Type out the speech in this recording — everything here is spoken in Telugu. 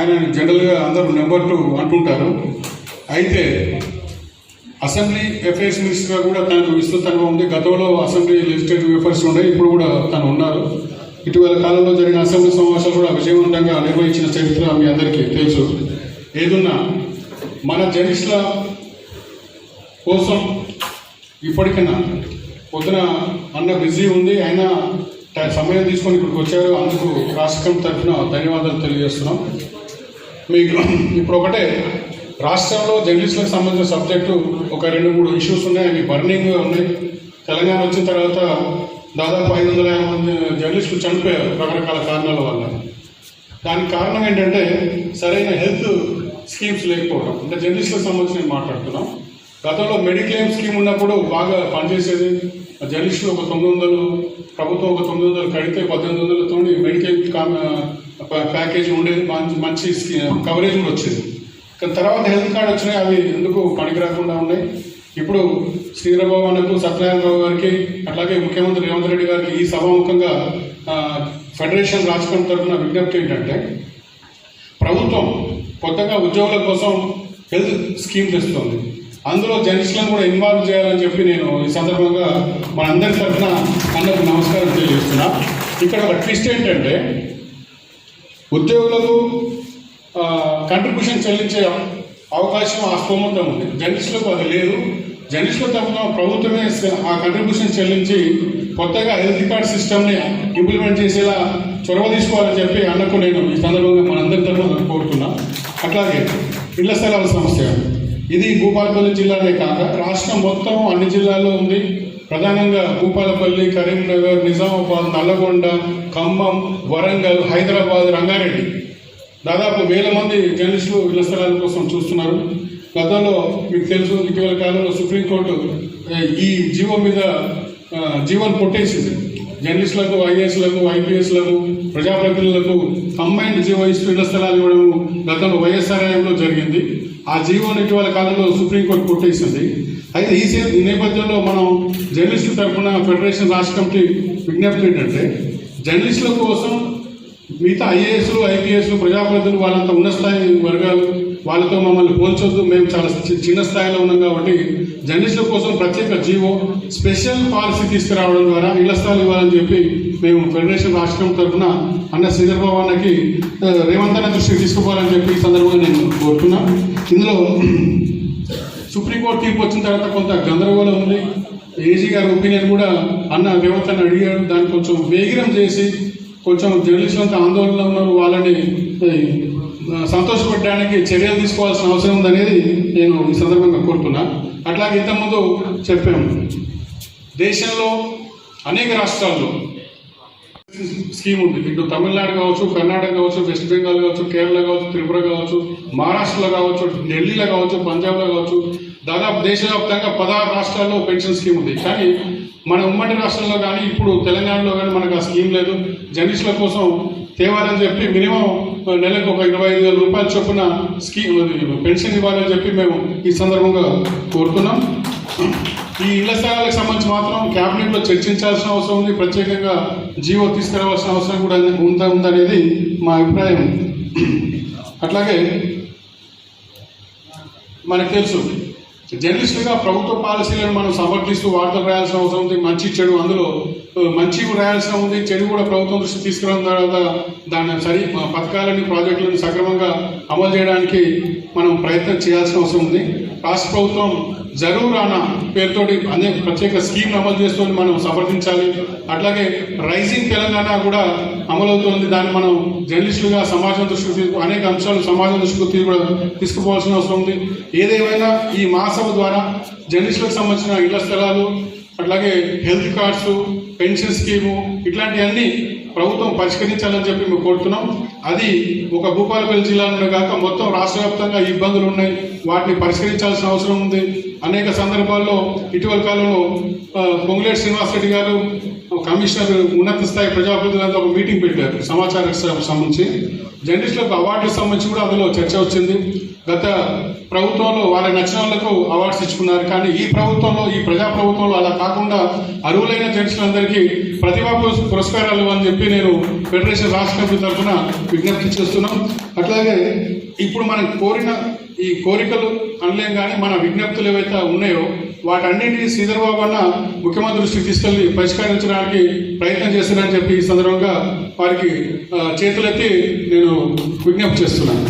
ఆయన జనరల్గా అందరూ నెంబర్ టూ అంటుంటారు. అయితే అసెంబ్లీ అఫైర్స్ మినిస్టర్గా కూడా తనకు విస్తృత అనుభవం ఉంది. గతంలో అసెంబ్లీ లెజిస్లేటివ్ అఫైర్స్ ఉండే ఇప్పుడు కూడా తను ఉన్నారు. ఇటీవల కాలంలో జరిగిన అసెంబ్లీ సమావేశాలు కూడా విజయవంతంగా నిర్వహించిన చరిత్ర మీ అందరికీ తెలుసు. ఏదున్నా మన జర్నలిస్టుల కోసం ఇప్పటికైనా పొద్దున అన్న బిజీ ఉంది. అయినా సమయం తీసుకొని ఇక్కడికి వచ్చారు. అందుకు రాష్ట్రం తరఫున ధన్యవాదాలు తెలియజేస్తున్నాం. మీకు ఇప్పుడు ఒకటే రాష్ట్రంలో జర్నలిస్టులకు సంబంధించిన సబ్జెక్టు ఒక రెండు మూడు ఇష్యూస్ ఉన్నాయి. అవి బర్నింగ్ ఉన్నాయి. తెలంగాణ వచ్చిన తర్వాత దాదాపు ఐదు వందల యాభై మంది జర్నలిస్టులు చనిపోయారు రకరకాల కారణాల వల్ల. దానికి కారణం ఏంటంటే సరైన హెల్త్ స్కీమ్స్ లేకపోవడం. అంటే జర్నలిస్టులకు సంబంధించి నేను మాట్లాడుతున్నాం. గతంలో మెడిక్లెయిమ్ స్కీమ్ ఉన్నప్పుడు బాగా పనిచేసేది జర్నలిస్టులు ఒక తొమ్మిది వందలు ప్రభుత్వం ఒక తొమ్మిది వందలు కడితే పద్దెనిమిది వందలతో మెడిక్లెయిమ్ కా- ప్యాకేజ్ ఉండేది మంచి మంచి కవరేజ్ కూడా వచ్చేది. కానీ తర్వాత హెల్త్ కార్డ్ వచ్చినాయి అవి ఎందుకు పనికి రాకుండా ఉన్నాయి? ఇప్పుడు శ్రీరబాబు అన్నకు సత్యనారాయణరావు గారికి అట్లాగే ముఖ్యమంత్రి రేవంత్ రెడ్డి గారికి ఈ సభాముఖంగా ఫెడరేషన్ రాజకీయం తరఫున విజ్ఞప్తి ఏంటంటే ప్రభుత్వం కొత్తగా ఉద్యోగుల కోసం హెల్త్ స్కీమ్ తెస్తుంది. అందులో జర్నలిస్టులను కూడా ఇన్వాల్వ్ చేయాలని చెప్పి నేను ఈ సందర్భంగా మనందరి తరఫున అందరికి నమస్కారం తెలియజేస్తున్నా. ఇక్కడ ఒక ట్విస్ట్ ఏంటంటే ఉద్యోగులకు కంట్రిబ్యూషన్ చెల్లించే అవకాశం ఆ స్తోమతం ఉంది. జర్నలిస్టులకు అది లేదు. జర్నలిస్టుల తరఫున ప్రభుత్వమే ఆ కంట్రిబ్యూషన్ చెల్లించి కొత్తగా హెల్త్ కార్డ్ సిస్టమ్ని ఇంప్లిమెంట్ చేసేలా చొరవ తీసుకోవాలని చెప్పి అన్నకు నేను ఈ సందర్భంగా మనందరి తరఫున కోరుతున్నా. అట్లాగే ఇళ్ళ స్థలాల సమస్య. ఇది భూపాలపల్లి జిల్లానే కాక రాష్ట్రం మొత్తం అన్ని జిల్లాల్లో ఉంది. ప్రధానంగా భూపాలపల్లి కరీంనగర్ నిజామాబాద్ నల్లగొండ ఖమ్మం వరంగల్ హైదరాబాద్ రంగారెడ్డి. దాదాపు వేల మంది జర్నలిస్టులు ఇళ్ళ స్థలాల కోసం చూస్తున్నారు. గతంలో మీకు తెలుసు ఇటీవల కాలంలో సుప్రీంకోర్టు ఈ జీవో మీద జీవన్ జీవోను కొట్టేసింది. జర్నలిస్టులకు ఐఏఎస్లకు ఐపీఎస్లకు ప్రజాప్రతినిధులకు కంబైన్డ్ జీవో ఇస్తూ ఇళ్ళ స్థలాలు ఇవ్వడం గతంలో వైఎస్ఆర్ జరిగింది. ఆ జీవోను ఇటీవల కాలంలో సుప్రీంకోర్టు కొట్టేసింది అయితే ఈ నేపథ్యంలో మనం జర్నలిస్టుల తరఫున ఫెడరేషన్ రాష్ట్ర కమిటీ విజ్ఞప్తి ఏంటంటే జర్నలిస్టుల కోసం మిగతా ఐఏఎస్లు ఐపీఎస్లు ప్రజాప్రతినిధులు వాళ్ళంతా ఉన్న స్థాయి వర్గాలు వాళ్ళతో మమ్మల్ని పోల్చొద్దు. మేము చాలా చి- చిన్న స్థాయిలో ఉన్నాం కాబట్టి జర్నలిస్టుల కోసం ప్రత్యేక జీవో స్పెషల్ పాలసీ తీసుకురావడం ద్వారా ఇళ్ళ స్థాయిలు ఇవ్వాలని చెప్పి మేము ఫెడరేషన్ రాష్ట్రం తరఫున అన్న శ్రీధర్బాబు అన్నకి ఆ, రేవంత్ అన్న దృష్టికి తీసుకుపోవాలని చెప్పి ఈ సందర్భంగా నేను కోరుతున్నా. ఇందులో సుప్రీంకోర్టు తీర్పు వచ్చిన తర్వాత కొంత గందరగోళం ఉంది. ఏజీ గారి ఒపీనియన్ కూడా అన్న రేవంత్ అడిగాడు. దాన్ని కొంచెం వేగిరం చేసి కొంచెం జర్నలిస్టులు ఆందోళనలో ఉన్నారు. వాళ్ళని సంతోషపెట్టడానికి చర్యలు తీసుకోవాల్సిన అవసరం ఉందనేది నేను ఈ సందర్భంగా కోరుతున్నా. అట్లాగే ఇంతకుముందు చెప్పాము దేశంలో అనేక రాష్ట్రాల్లో స్కీమ్ ఉంది. ఇటు తమిళనాడు కావచ్చు కర్ణాటక కావచ్చు వెస్ట్ బెంగాల్ కావచ్చు కేరళ కావచ్చు త్రిపుర కావచ్చు మహారాష్ట్రలో కావచ్చు ఢిల్లీలో కావచ్చు పంజాబ్లో కావచ్చు. దాదాపు దేశవ్యాప్తంగా పదహారు రాష్ట్రాల్లో పెన్షన్ స్కీమ్ ఉంది. కానీ మన ఉమ్మడి రాష్ట్రంలో కానీ ఇప్పుడు తెలంగాణలో కానీ మనకు ఆ స్కీమ్ లేదు. జర్నలిస్టుల కోసం తేవాలని చెప్పి మినిమం నెలకు ఒక ఇరవై ఐదు వేల రూపాయల చొప్పున స్కీమ్ పెన్షన్ ఇవ్వాలని చెప్పి మేము ఈ సందర్భంగా కోరుతున్నాం. ఈ ఇళ్ళ స్థలాలకు సంబంధించి మాత్రం క్యాబినెట్లో చర్చించాల్సిన అవసరం ఉంది. ప్రత్యేకంగా జీవో తీసుకురావాల్సిన అవసరం కూడా ఉందా ఉందనేది మా అభిప్రాయం. అట్లాగే మనకు తెలుసు. జర్నలిస్టులుగా ప్రభుత్వ పాలసీలను మనం సమర్థిస్తూ వార్తలు రాయాల్సిన అవసరం ఉంది. మంచి చెడు అందులో మంచి కూడా రాయాల్సిన ఉంది చెడు కూడా ప్రభుత్వం దృష్టి తీసుకురావడం తర్వాత దాని సరి పథకాలని ప్రాజెక్టులను సక్రమంగా అమలు చేయడానికి మనం ప్రయత్నం చేయాల్సిన అవసరం ఉంది. రాష్ట్ర ప్రభుత్వం జరూరానా పేరుతోటి అనేక ప్రత్యేక స్కీమ్ అమలు చేస్తుంది మనం సమర్థించాలి. అట్లాగే రైజింగ్ తెలంగాణ కూడా అమలవుతుంది. దాన్ని మనం జర్నలిస్టులుగా సమాజం దృష్టికి తీసుకు అనేక అంశాలు సమాజం దృష్టికి కూడా తీసుకుపోవాల్సిన అవసరం ఉంది. ఏదేమైనా ఈ మహాసభ ద్వారా జర్నలిస్టులకు సంబంధించిన ఇళ్ళ స్థలాలు అట్లాగే హెల్త్ కార్డ్స్ పెన్షన్ స్కీము ఇట్లాంటివన్నీ ప్రభుత్వం పరిష్కరించాలని చెప్పి మేము కోరుతున్నాం. అది ఒక భూపాలపల్లి జిల్లాలోనే కాక మొత్తం రాష్ట్ర వ్యాప్తంగా ఇబ్బందులు ఉన్నాయి. వాటిని పరిష్కరించాల్సిన అవసరం ఉంది. అనేక సందర్భాల్లో ఇటీవల కాలంలో పొంగులేటి శ్రీనివాసరెడ్డి గారు కమిషనర్ ఉన్నత స్థాయి ప్రజాప్రతినిధులతో ఒక మీటింగ్ పెట్టారు. సమాచార సంబంధించి. జర్నలిస్టులకు అవార్డులకు సంబంధించి కూడా అందులో చర్చ వచ్చింది. గత ప్రభుత్వంలో వారి నచ్చిన వాళ్ళకు అవార్డ్స్ ఇచ్చుకున్నారు. కానీ ఈ ప్రభుత్వంలో ఈ ప్రజా ప్రభుత్వంలో అలా కాకుండా అర్హులైన జడ్జిలందరికీ ప్రతిభా పురస్కారాలు అని చెప్పి నేను ఫెడరేషన్ రాష్ట్ర కమిటీ తరఫున విజ్ఞప్తి చేస్తున్నాం. అట్లాగే ఇప్పుడు మనం కోరిన ఈ కోరికలు అనలేం కానీ మన విజ్ఞప్తులు ఏవైతే ఉన్నాయో వాటన్నింటినీ శ్రీధర్బాబు అన్న ముఖ్యమంత్రి దృష్టికి తీసుకెళ్ళి పరిష్కరించడానికి ప్రయత్నం చేస్తున్నారని చెప్పి ఈ సందర్భంగా వారికి చేతులెత్తి నేను విజ్ఞప్తి చేస్తున్నాను.